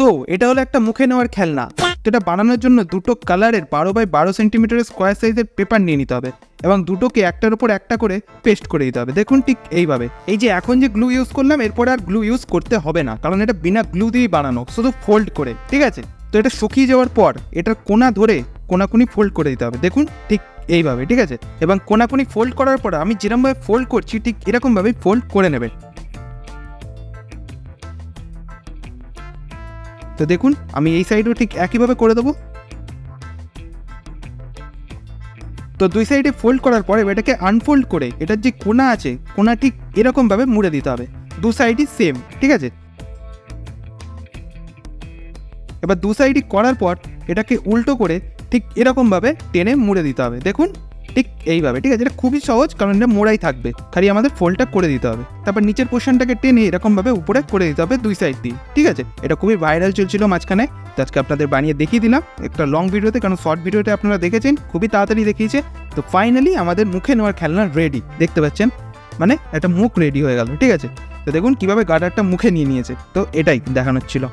তো, এটা হলো একটা মুখে নেওয়ার খেলনা। তো এটা বানানোর জন্য দুটো কালারের বারো বাই বারো সেন্টিমিটারের স্কোয়ার সাইজের পেপার নিয়ে নিতে হবে এবং দুটোকে একটার উপর একটা করে পেস্ট করে দিতে হবে। দেখুন ঠিক এইভাবে। এই যে এখন যে গ্লু ইউজ করলাম, এরপর আর গ্লু ইউজ করতে হবে না, কারণ এটা বিনা গ্লু দিয়েই বানানো, শুধু ফোল্ড করে, ঠিক আছে? তো এটা শুকিয়ে যাওয়ার পর এটার কোনা ধরে কোনাকুনি ফোল্ড করে দিতে হবে। দেখুন ঠিক এইভাবে, ঠিক আছে? এবং কোনাকুনি ফোল্ড করার পর আমি যেরকমভাবে ফোল্ড করছি, ঠিক এরকমভাবেই ফোল্ড করে নেবে তো দেখুন, আমি এই সাইডও ঠিক একইভাবে করে দেবো। তো দুই সাইডে ফোল্ড করার পরে এটাকে আনফোল্ড করে, এটার যে কোনা আছে কোনা ঠিক এরকমভাবে মুড়ে দিতে হবে। দু সাইডই সেম ঠিক আছে? এবার দু সাইডই করার পর, এটাকে উল্টো করে ঠিক এরকমভাবে টেনে মুড়ে দিতে হবে। দেখুন ঠিক এইভাবে, ঠিক আছে? এটা খুবই সহজ, কারণ এটা মোড়াই থাকবে। খালি আমাদের ফোল্ডটা করে দিতে হবে। তারপর নিচের পোর্শনটাকে টেনে এরকমভাবে উপরে করে দিতে হবে দুই সাইড দিয়ে, ঠিক আছে? এটা খুবই ভাইরাল চলছিল মাঝখানে। আজকে আপনাদের বানিয়ে দেখিয়ে দিলাম একটা লং ভিডিওতে কারণ শর্ট ভিডিওতে আপনারা দেখেছেন, খুবই তাড়াতাড়ি দেখিয়েছে। তো ফাইনালি আমাদের মুখে নেওয়ার খেলনা রেডি দেখতে পাচ্ছেন? মানে একটা মুখ রেডি হয়ে গেল, ঠিক আছে? তো দেখুন কীভাবে গার্ডারটা মুখে নিয়ে নিয়েছে। তো এটাই দেখানোর ছিল।